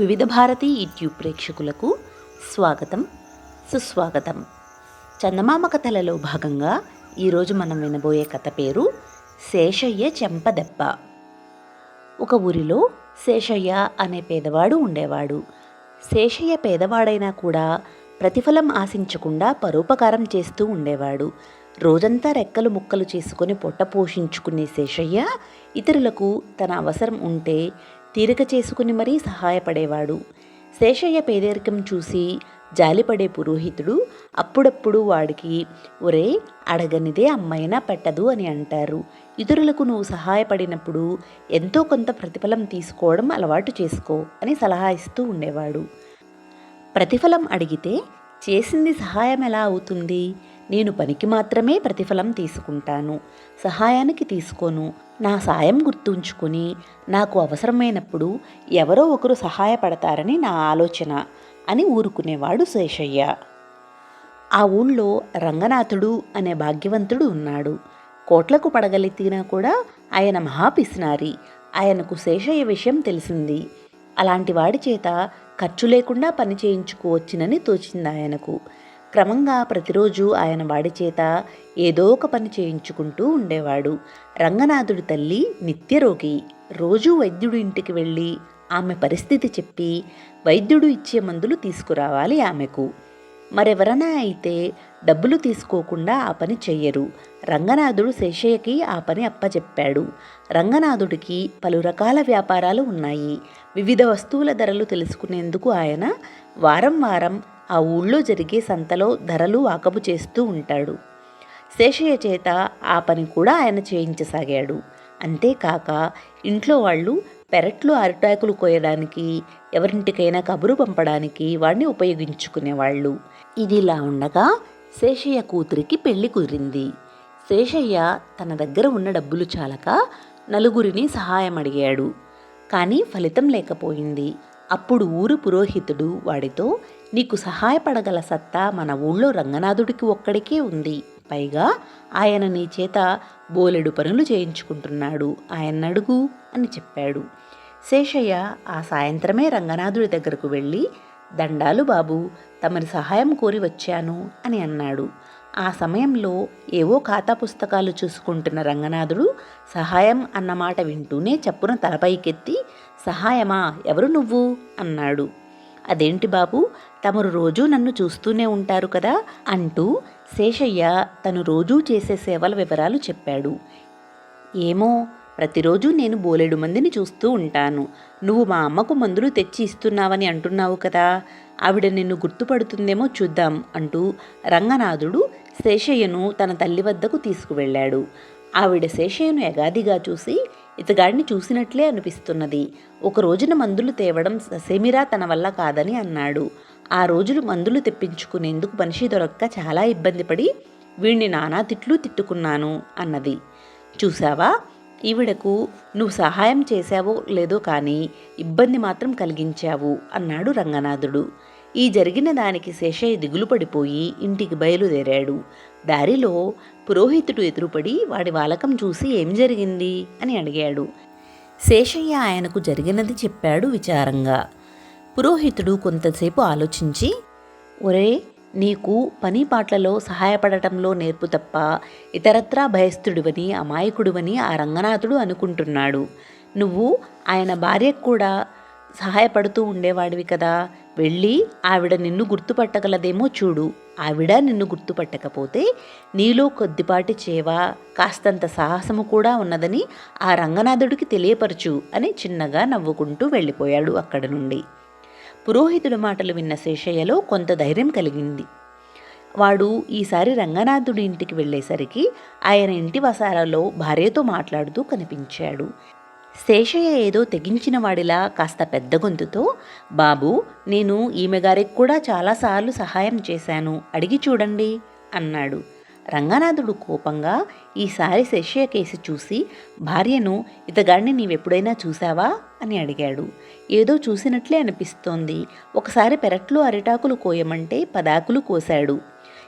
వివిధ భారతి యూట్యూబ్ ప్రేక్షకులకు స్వాగతం సుస్వాగతం. చందమామ కథలలో భాగంగా ఈరోజు మనం వినబోయే కథ పేరు శేషయ్య చెంపదెబ్బ. ఒక ఊరిలో శేషయ్య అనే పేదవాడు ఉండేవాడు. శేషయ్య పేదవాడైనా కూడా ప్రతిఫలం ఆశించకుండా పరోపకారం చేస్తూ ఉండేవాడు. రోజంతా రెక్కలు ముక్కలు చేసుకొని పొట్ట పోషించుకునే శేషయ్య ఇతరులకు తన అవసరం ఉంటే తీరిక చేసుకుని మరీ సహాయపడేవాడు. శేషయ్య పేదరికం చూసి జాలిపడే పురోహితుడు అప్పుడప్పుడు వాడికి ఒరే అడగనిదే అమ్మైనా పెట్టదు అని అంటారు. ఇతరులకు నువ్వు సహాయపడినప్పుడు ఎంతో కొంత ప్రతిఫలం తీసుకోవడం అలవాటు చేసుకో అని సలహా ఇస్తూ ఉండేవాడు. ప్రతిఫలం అడిగితే చేసింది సహాయం ఎలా అవుతుంది? నేను పనికి మాత్రమే ప్రతిఫలం తీసుకుంటాను. సహాయానికి తీసుకోను. నా సాయం గుర్తుంచుకుని నాకు అవసరమైనప్పుడు ఎవరో ఒకరు సహాయపడతారని నా ఆలోచన అని ఊరుకునేవాడు శేషయ్య. ఆ ఊళ్ళో రంగనాథుడు అనే భాగ్యవంతుడు ఉన్నాడు. కోట్లకు పడగలెత్తినా కూడా ఆయన మహాపిసినారి. ఆయనకు శేషయ్య విషయం తెలిసింది. అలాంటి వాడి చేత ఖర్చు లేకుండా పని చేయించుకోవచ్చునని తోచింది ఆయనకు క్రమంగా ప్రతిరోజు ఆయన వాడి చేత ఏదో ఒక పని చేయించుకుంటూ ఉండేవాడు. రంగనాథుడి తల్లి నిత్యరోగి రోజూ వైద్యుడి ఇంటికి వెళ్ళి ఆమె పరిస్థితి చెప్పి వైద్యుడు ఇచ్చే మందులు తీసుకురావాలి ఆమెకు. మరెవరన్నా అయితే డబ్బులు తీసుకోకుండా ఆ పని చెయ్యరు. రంగనాథుడు శేషయ్యకి ఆ పని అప్పచెప్పాడు రంగనాథుడికి పలు రకాల వ్యాపారాలు ఉన్నాయి. వివిధ వస్తువుల ధరలు తెలుసుకునేందుకు ఆయన వారం వారం ఆ ఊళ్ళో జరిగే సంతలో ధరలు వాకపు చేస్తూ ఉంటాడు. శేషయ్య చేత ఆ పని కూడా ఆయన చేయించసాగాడు. అంతేకాక ఇంట్లో వాళ్ళు పెరట్లో అరిటాకులు కోయడానికి ఎవరింటికైనా కబురు పంపడానికి వాడిని ఉపయోగించుకునేవాళ్ళు. ఇదిలా ఉండగా శేషయ్య కూతురికి పెళ్ళి కుదిరింది. శేషయ్య తన దగ్గర ఉన్న డబ్బులు చాలక నలుగురిని సహాయం అడిగాడు. కానీ ఫలితం లేకపోయింది. అప్పుడు ఊరు పురోహితుడు వాడితో నీకు సహాయపడగల సత్తా మన ఊళ్ళో రంగనాథుడికి ఒక్కడికే ఉంది. పైగా ఆయన నీ చేత బోలెడు పనులు చేయించుకుంటున్నాడు. ఆయన అడుగు అని చెప్పాడు. శేషయ్య ఆ సాయంత్రమే రంగనాథుడి దగ్గరకు వెళ్ళి దండాలు బాబు తమరి సహాయం కోరి వచ్చాను అని అన్నాడు. ఆ సమయంలో ఏవో ఖాతా పుస్తకాలు చూసుకుంటున్న రంగనాథుడు సహాయం అన్నమాట వింటూనే చప్పున తలపైకెత్తి సహాయమా? ఎవరు నువ్వు? అన్నాడు. అదేంటి బాబు? తమరు రోజూ నన్ను చూస్తూనే ఉంటారు కదా అంటూ శేషయ్య తను రోజూ చేసే సేవల వివరాలు చెప్పాడు. ఏమో ప్రతిరోజు నేను బోలెడు మందిని చూస్తూ ఉంటాను. నువ్వు మా అమ్మకు మందులు తెచ్చి ఇస్తున్నావని అంటున్నావు కదా ఆవిడ నిన్ను గుర్తుపడుతుందేమో చూద్దాం అంటూ రంగనాథుడు శేషయ్యను తన తల్లి వద్దకు తీసుకువెళ్ళాడు. ఆవిడ శేషయ్యను యగాదిగా చూసి ఇతగాడిని చూసినట్లే అనిపిస్తున్నది. ఒక రోజున మందులు తేవడం ససేమిరా తన వల్ల కాదని అన్నాడు. ఆ రోజులు మందులు తెప్పించుకునేందుకు మనిషి దొరక్క చాలా ఇబ్బంది పడి వీణ్ణి నానా తిట్లు తిట్టుకున్నాను అన్నది. చూసావా ఈవిడకు నువ్వు సహాయం చేశావో లేదో కానీ ఇబ్బంది మాత్రం కలిగించావు అన్నాడు రంగనాథుడు. ఈ జరిగిన దానికి శేషయ్య దిగులు పడిపోయి ఇంటికి బయలుదేరాడు. దారిలో పురోహితుడు ఎదురుపడి వాడి వాలకం చూసి ఏం జరిగింది అని అడిగాడు. శేషయ్య ఆయనకు జరిగినది చెప్పాడు విచారంగా. పురోహితుడు కొంతసేపు ఆలోచించి ఒరే నీకు పని పాటలలో సహాయపడటంలో నేర్పు తప్ప ఇతరత్రా భయస్థుడివని అమాయకుడివని ఆ రంగనాథుడు అనుకుంటున్నాడు. నువ్వు ఆయన భార్యకు కూడా సహాయపడుతూ ఉండేవాడివి కదా. వెళ్ళి ఆవిడ నిన్ను గుర్తుపట్టగలదేమో చూడు. ఆవిడ నిన్ను గుర్తుపట్టకపోతే నీలో కొద్దిపాటి చేవ కాస్తంత సాహసము కూడా ఉన్నదని ఆ రంగనాథుడికి తెలియపరచు అని చిన్నగా నవ్వుకుంటూ వెళ్ళిపోయాడు అక్కడి నుండి. పురోహితుడి మాటలు విన్న శేషయ్యలో కొంత ధైర్యం కలిగింది. వాడు ఈసారి రంగనాథుడి ఇంటికి వెళ్ళేసరికి ఆయన ఇంటి వసారాలో భార్యతో మాట్లాడుతూ కనిపించాడు. శేషయ్య ఏదో తెగించిన వాడిలా కాస్త పెద్ద గొంతుతో బాబు నేను ఈమె గారికి కూడా చాలాసార్లు సహాయం చేశాను. అడిగి చూడండి అన్నాడు. రంగనాథుడు కోపంగా ఈసారి శశ్య కేసి చూసి భార్యను ఇతగాడిని నీవెప్పుడైనా చూసావా అని అడిగాడు. ఏదో చూసినట్లే అనిపిస్తోంది. ఒకసారి పెరట్లో అరిటాకులు కోయమంటే పదాకులు కోశాడు.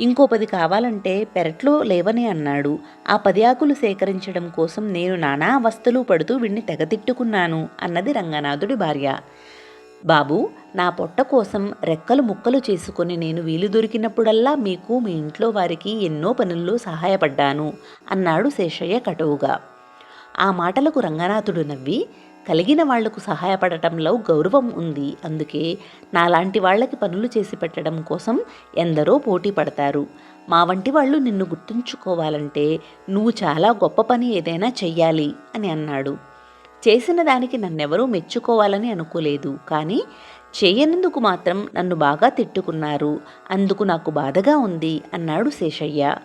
ఇంకో పది కావాలంటే పెరట్లో లేవని అన్నాడు. ఆ పది ఆకులు సేకరించడం కోసం నేను నానా అవస్థలు పడుతూ వీణ్ణి తెగతిట్టుకున్నాను అన్నది రంగనాథుడి భార్య. బాబు నా పొట్ట కోసం రెక్కలు ముక్కలు చేసుకుని నేను వీలు దొరికినప్పుడల్లా మీకు మీ ఇంట్లో వారికి ఎన్నో పనుల్లో సహాయపడ్డాను అన్నాడు శేషయ్య కటువుగా. ఆ మాటలకు రంగనాథుడు నవ్వి కలిగిన వాళ్ళకు సహాయపడటంలో గౌరవం ఉంది అందుకే నాలాంటి వాళ్ళకి పనులు చేసి పెట్టడం కోసం ఎందరో పోటీ పడతారు. మా వంటి వాళ్ళు నిన్ను గుర్తుంచుకోవాలంటే నువ్వు చాలా గొప్ప పని ఏదైనా చెయ్యాలి అని అన్నాడు. చేసిన దానికి నన్నెవరూ మెచ్చుకోవాలని అనుకోలేదు. కానీ చేయనందుకు మాత్రం నన్ను బాగా తిట్టుకున్నారు. అందుకు నాకు బాధగా ఉంది అన్నాడు శేషయ్య.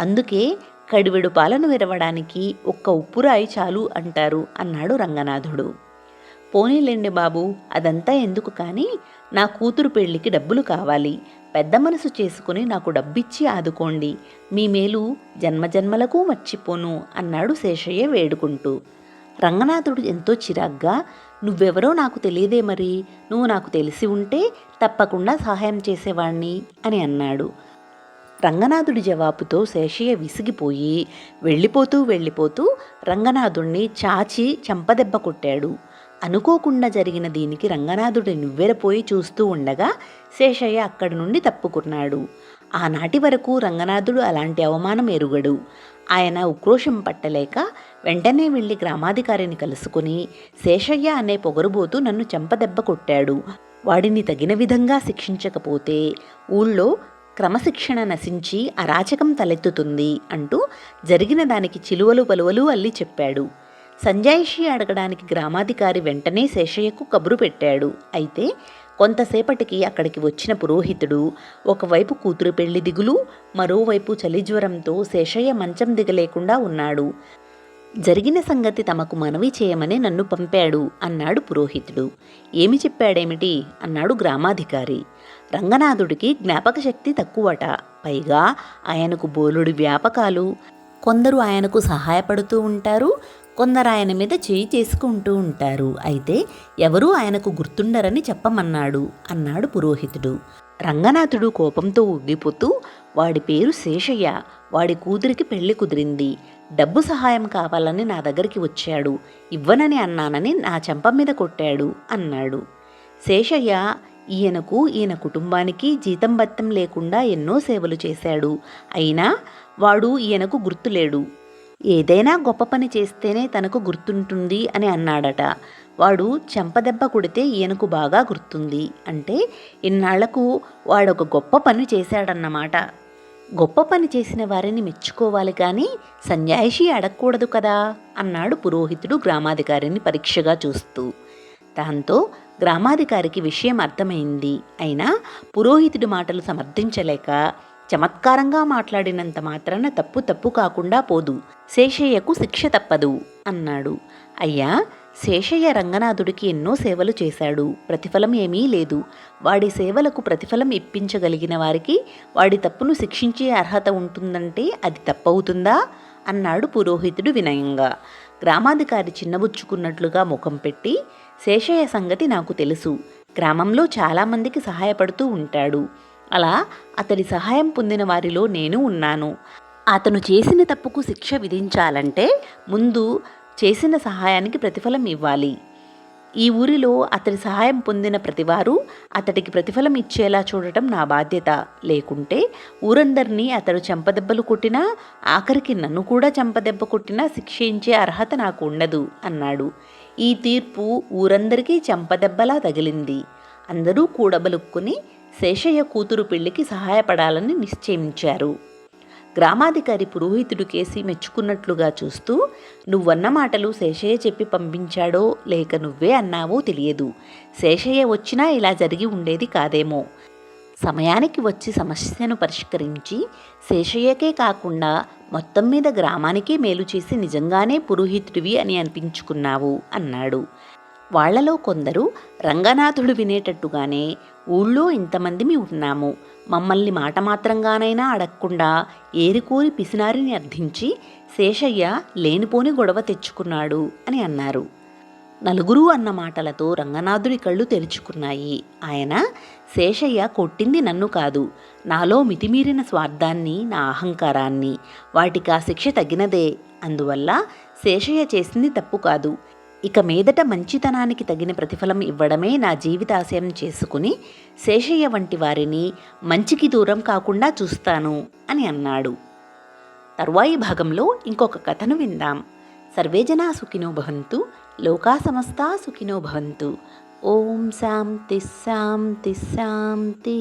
అందుకే కడివెడు పాలను విరవడానికి ఒక్క ఉప్పురాయి చాలు అంటారు అన్నాడు రంగనాథుడు. పోనీలేండి బాబు అదంతా ఎందుకు కానీ నా కూతురు పెళ్ళికి డబ్బులు కావాలి. పెద్ద మనసు చేసుకుని నాకు డబ్బిచ్చి ఆదుకోండి. మీ మేలు జన్మజన్మలకు మర్చిపోను అన్నాడు శేషయ్య వేడుకుంటూ. రంగనాథుడు ఎంతో చిరాగ్గా నువ్వెవరో నాకు తెలియదే మరి. నువ్వు నాకు తెలిసి ఉంటే తప్పకుండా సహాయం చేసేవాణ్ణి అని అన్నాడు. రంగనాథుడి జవాబుతో శేషయ్య విసిగిపోయి వెళ్ళిపోతూ వెళ్ళిపోతూ రంగనాథుణ్ణి చాచి చంపదెబ్బ కొట్టాడు. అనుకోకుండా జరిగిన దీనికి రంగనాథుడి నువ్వెరపోయి చూస్తూ ఉండగా శేషయ్య అక్కడి నుండి తప్పుకున్నాడు. ఆనాటి వరకు రంగనాథుడు అలాంటి అవమానం ఎరుగడు. ఆయన ఉక్రోషం పట్టలేక వెంటనే వెళ్ళి గ్రామాధికారిని కలుసుకుని శేషయ్య అనే పొగరుబోతు నన్ను చెంపదెబ్బ కొట్టాడు. వాడిని తగిన విధంగా శిక్షించకపోతే ఊళ్ళో క్రమశిక్షణ నశించి అరాచకం తలెత్తుతుంది అంటూ జరిగిన దానికి చిలువలు పలువలు అల్లి చెప్పాడు. సంజాయిషి అడగడానికి గ్రామాధికారి వెంటనే శేషయ్యకు కబురు పెట్టాడు. అయితే కొంతసేపటికి అక్కడికి వచ్చిన పురోహితుడు ఒకవైపు కూతురు పెళ్ళి దిగులు మరోవైపు చలిజ్వరంతో శేషయ్య మంచం దిగలేకుండా ఉన్నాడు. జరిగిన సంగతి తమకు మనవి చేయమని నన్ను పంపాడు అన్నాడు పురోహితుడు. ఏమి చెప్పాడేమిటి? అన్నాడు గ్రామాధికారి. రంగనాథుడికి జ్ఞాపక శక్తి తక్కువట. పైగా ఆయనకు బోలుడి వ్యాపకాలు. కొందరు ఆయనకు సహాయపడుతూ ఉంటారు కొందరు ఆయన మీద చేయి చేసుకుంటూ ఉంటారు. అయితే ఎవరూ ఆయనకు గుర్తుండరని చెప్పమన్నాడు అన్నాడు పురోహితుడు. రంగనాథుడు కోపంతో ఉగ్గిపోతూ వాడి పేరు శేషయ్య వాడి కూతురికి పెళ్ళి కుదిరింది. డబ్బు సహాయం కావాలని నా దగ్గరికి వచ్చాడు. ఇవ్వనని అన్నానని నా చెంప మీద కొట్టాడు అన్నాడు. శేషయ్య ఈయనకు ఈయన కుటుంబానికి జీతం బత్తం లేకుండా ఎన్నో సేవలు చేశాడు. అయినా వాడు ఈయనకు గుర్తులేడు. ఏదైనా గొప్ప పని చేస్తేనే తనకు గుర్తుంటుంది అని అన్నాడట. వాడు చెంపదెబ్బ కొడితే ఈయనకు బాగా గుర్తుంది. అంటే ఇన్నాళ్ళకు వాడొక గొప్ప పని చేశాడన్నమాట. గొప్ప పని చేసిన వారిని మెచ్చుకోవాలి కానీ సన్యాసి అడగకూడదు కదా అన్నాడు పురోహితుడు గ్రామాధికారిని పరీక్షగా చూస్తూ. దాంతో గ్రామాధికారికి విషయం అర్థమైంది. అయినా పురోహితుడి మాటలు సమర్థించలేక చమత్కారంగా మాట్లాడినంత మాత్రాన తప్పు తప్పు కాకుండా పోదు. శేషయ్యకు శిక్ష తప్పదు అన్నాడు. అయ్యా శేషయ్య రంగనాథుడికి ఎన్నో సేవలు చేశాడు. ప్రతిఫలం ఏమీ లేదు. వాడి సేవలకు ప్రతిఫలం ఇప్పించగలిగిన వారికి వాడి తప్పును శిక్షించే అర్హత ఉంటుందంటే అది తప్పవుతుందా? అన్నాడు పురోహితుడు వినయంగా. గ్రామాధికారి చిన్నబుచ్చుకున్నట్లుగా ముఖం పెట్టి శేషయ్య సంగతి నాకు తెలుసు. గ్రామంలో చాలామందికి సహాయపడుతూ ఉంటాడు. అలా అతడి సహాయం పొందిన వారిలో నేను ఉన్నాను. అతను చేసిన తప్పుకు శిక్ష విధించాలంటే ముందు చేసిన సహాయానికి ప్రతిఫలం ఇవ్వాలి. ఈ ఊరిలో అతడి సహాయం పొందిన ప్రతివారు అతడికి ప్రతిఫలం ఇచ్చేలా చూడటం నా బాధ్యత. లేకుంటే ఊరందరినీ అతడు చెంపదెబ్బలు కొట్టినా ఆఖరికి నన్ను కూడా చెంపదెబ్బ కొట్టినా శిక్షించే అర్హత నాకు ఉండదు అన్నాడు. ఈ తీర్పు ఊరందరికీ చెంపదెబ్బలా తగిలింది. అందరూ కూడబలుక్కుని శేషయ్య కూతురు పెళ్ళికి సహాయపడాలని నిశ్చయించారు. గ్రామాధికారి పురోహితుడు కేసి మెచ్చుకున్నట్లుగా చూస్తూ నువ్వన్న మాటలు శేషయ్య చెప్పి పంపించాడో లేక నువ్వే అన్నావో తెలియదు. శేషయ్య వచ్చినా ఇలా జరిగి ఉండేది కాదేమో. సమయానికి వచ్చి సమస్యను పరిష్కరించి శేషయ్యకే కాకుండా మొత్తం మీద గ్రామానికే మేలు చేసి నిజంగానే పురోహితుడివి అని అనిపించుకున్నావు అన్నాడు. వాళ్ళలో కొందరు రంగనాథుడు వినేటట్టుగానే ఊళ్ళో ఇంతమందిమి ఉన్నాము. మమ్మల్ని మాట మాత్రంగానైనా అడగకుండా ఏరికోరి పిసినారిని అర్థించి శేషయ్య లేనిపోని గొడవ తెచ్చుకున్నాడు అని అన్నారు. నలుగురు అన్న మాటలతో రంగనాథుడి కళ్ళు తెరుచుకున్నాయి. ఆయన శేషయ్య కొట్టింది నన్ను కాదు. నాలో మితిమీరిన స్వార్థాన్ని నా అహంకారాన్ని వాటికి ఆ శిక్ష తగినదే. అందువల్ల శేషయ్య చేసింది తప్పు కాదు. ఇక మీదట మంచితనానికి తగిన ప్రతిఫలం ఇవ్వడమే నా జీవితాశయం చేసుకుని శేషయ్య వంటి వారిని మంచికి దూరం కాకుండా చూస్తాను అని అన్నాడు. తరువాయి భాగంలో ఇంకొక కథను విందాం. సర్వేజనా సుఖినో భవంతు లోకా సమస్తా సుఖినో భవంతు. ఓం శాంతి శాంతి శాంతి.